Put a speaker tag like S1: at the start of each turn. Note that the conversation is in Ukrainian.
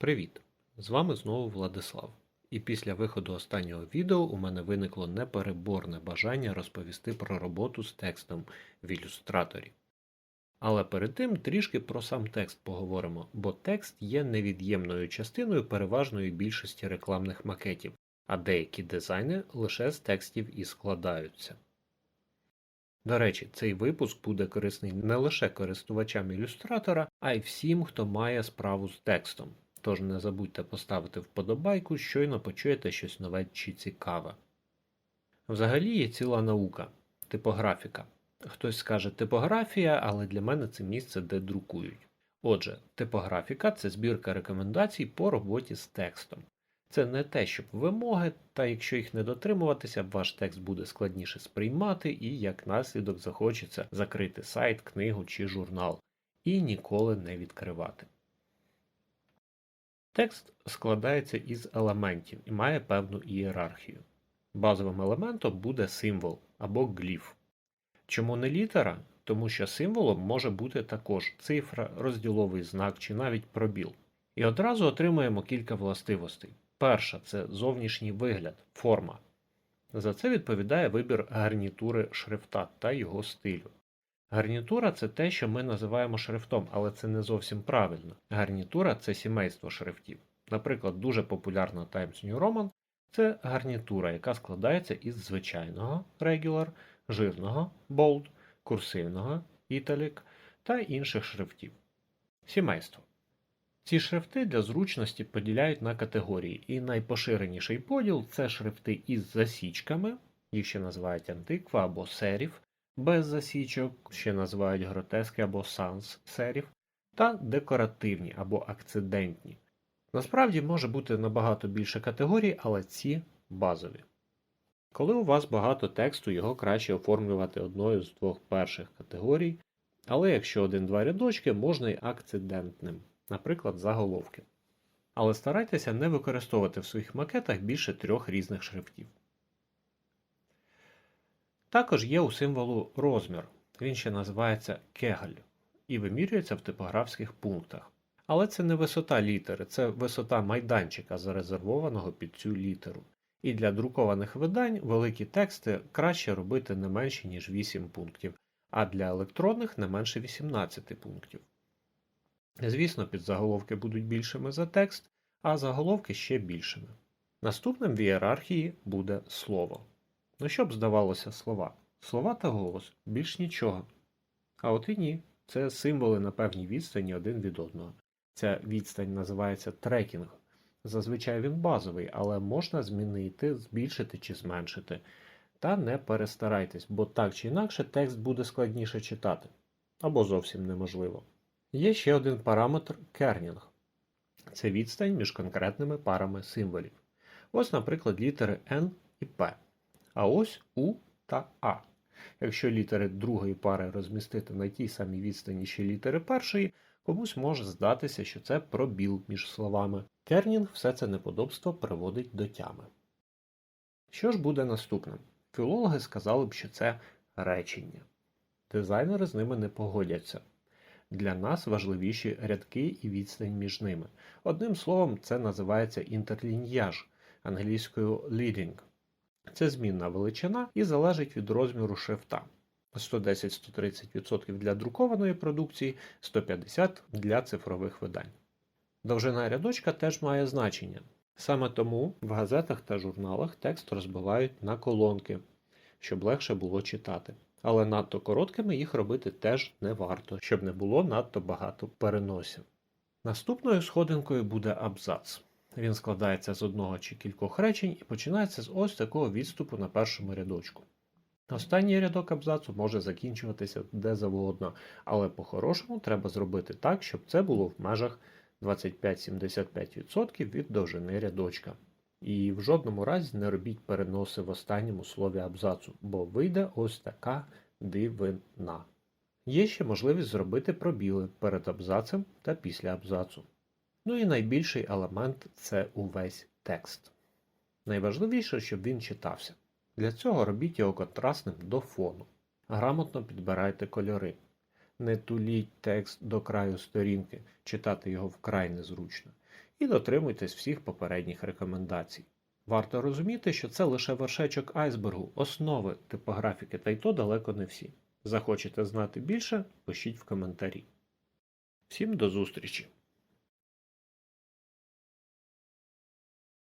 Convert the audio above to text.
S1: Привіт! З вами знову Владислав. І після виходу останнього відео у мене виникло непереборне бажання розповісти про роботу з текстом в ілюстраторі. Але перед тим трішки про сам текст поговоримо, бо текст є невід'ємною частиною переважної більшості рекламних макетів, а деякі дизайни лише з текстів і складаються. До речі, цей випуск буде корисний не лише користувачам ілюстратора, а й всім, хто має справу з текстом. Тож не забудьте поставити вподобайку, щойно почуєте щось нове чи цікаве. Взагалі є ціла наука типографіка. Хтось скаже типографія, але для мене це місце, де друкують. Отже, типографіка це збірка рекомендацій по роботі з текстом. Це не те, щоб вимоги, та якщо їх не дотримуватися, ваш текст буде складніше сприймати і як наслідок захочеться закрити сайт, книгу чи журнал і ніколи не відкривати. Текст складається із елементів і має певну ієрархію. Базовим елементом буде символ або гліф. Чому не літера? Тому що символом може бути також цифра, розділовий знак чи навіть пробіл. І одразу отримуємо кілька властивостей. Перша це зовнішній вигляд, форма. За це відповідає вибір гарнітури шрифта та його стилю. Гарнітура це те, що ми називаємо шрифтом, але це не зовсім правильно. Гарнітура це сімейство шрифтів. Наприклад, дуже популярна Times New Roman це гарнітура, яка складається із звичайного regular, жирного bold, курсивного italic та інших шрифтів. Сімейство. Ці шрифти для зручності поділяють на категорії, і найпоширеніший поділ це шрифти із засічками, їх ще називають антиква або серів, без засічок, ще називають гротески або санс серів, та декоративні або акцидентні. Насправді може бути набагато більше категорій, але ці базові. Коли у вас багато тексту, його краще оформлювати одною з двох перших категорій, але якщо один-два рядочки, можна й акцидентним, наприклад, заголовки. Але старайтеся не використовувати в своїх макетах більше трьох різних шрифтів. Також є у символу розмір, він ще називається кегаль, і вимірюється в типографських пунктах. Але це не висота літери, це висота майданчика, зарезервованого під цю літеру. І для друкованих видань великі тексти краще робити не менше, ніж 8 пунктів, а для електронних не менше 18 пунктів. Звісно, підзаголовки будуть більшими за текст, а заголовки ще більшими. Наступним в ієрархії буде слово. Ну що б здавалося слова? Слова та голос, більш нічого. А от і ні, це символи на певній відстані один від одного. Ця відстань називається трекінг. Зазвичай він базовий, але можна змінити, збільшити чи зменшити. Та не перестарайтесь, бо так чи інакше текст буде складніше читати. Або зовсім неможливо. Є ще один параметр кернінг. Це відстань між конкретними парами символів. Ось, наприклад, літери N і P. А ось У та А. Якщо літери другої пари розмістити на тій самій відстані, що літери першої, комусь може здатися, що це пробіл між словами. Кернінг все це неподобство приводить до тями. Що ж буде наступним? Філологи сказали б, що це речення. Дизайнери з ними не погодяться. Для нас важливіші рядки і відстань між ними. Одним словом, це називається інтерліньяж англійською leading. Це змінна величина і залежить від розміру шрифта. 110-130% для друкованої продукції, 150% для цифрових видань. Довжина рядочка теж має значення. Саме тому в газетах та журналах текст розбивають на колонки, щоб легше було читати. Але надто короткими їх робити теж не варто, щоб не було надто багато переносів. Наступною сходинкою буде абзац. Він складається з одного чи кількох речень і починається з ось такого відступу на першому рядочку. Останній рядок абзацу може закінчуватися де завгодно, але по-хорошому треба зробити так, щоб це було в межах 25-75% від довжини рядочка. І в жодному разі не робіть переноси в останньому слові абзацу, бо вийде ось така дивина. Є ще можливість зробити пробіли перед абзацем та після абзацу. Ну і найбільший елемент це увесь текст. Найважливіше, щоб він читався. Для цього робіть його контрастним до фону. Грамотно підбирайте кольори. Не туліть текст до краю сторінки, читати його вкрай незручно. І дотримуйтесь всіх попередніх рекомендацій. Варто розуміти, що це лише вершечок айсбергу, основи типографіки, та й то далеко не всі. Захочете знати більше? Пишіть в коментарі. Всім до зустрічі!